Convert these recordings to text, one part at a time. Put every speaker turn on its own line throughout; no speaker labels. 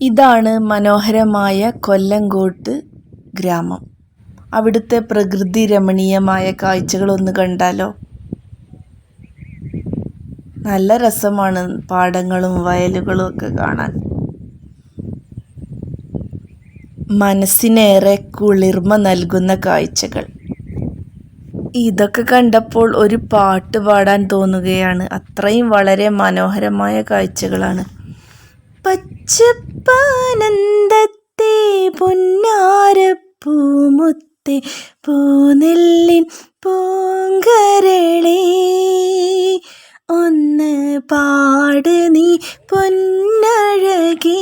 ഇതാണ് മനോഹരമായ കൊല്ലങ്കോട്ട് ഗ്രാമം. അവിടുത്തെ പ്രകൃതി രമണീയമായ കാഴ്ചകളൊന്ന് കണ്ടാലോ? നല്ല രസമാണ് പാടങ്ങളും വയലുകളും ഒക്കെ കാണാൻ. മനസ്സിനേറെ കുളിർമ നൽകുന്ന കാഴ്ചകൾ. ഇതൊക്കെ കണ്ടപ്പോൾ ഒരു പാട്ട് പാടാൻ തോന്നുകയാണ്. അത്രയും വളരെ മനോഹരമായ കാഴ്ചകളാണ്. പച്ചപ്പാനന്ദത്തെ പൊന്നാരപ്പൂമുത്തെ പൂനെല്ലിൻ പൂങ്കരളേ. ഒന്ന് പാട് നീ പൊന്നഴകേ.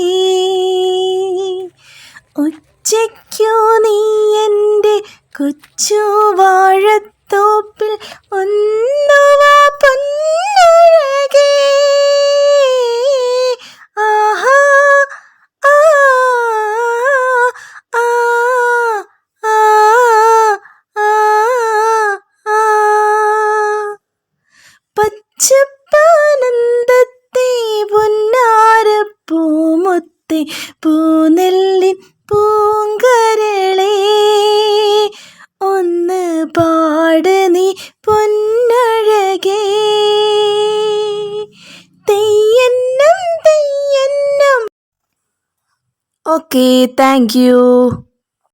ഉച്ചയ്ക്കോ നീ എന്റെ കൊച്ചു വാഴത്തോപ്പിൽ ഒന്നുവാ പാട് നീ പൊന്നഴകേ. തെയ്യന്നം തെയ്യന്നം. Okay thank you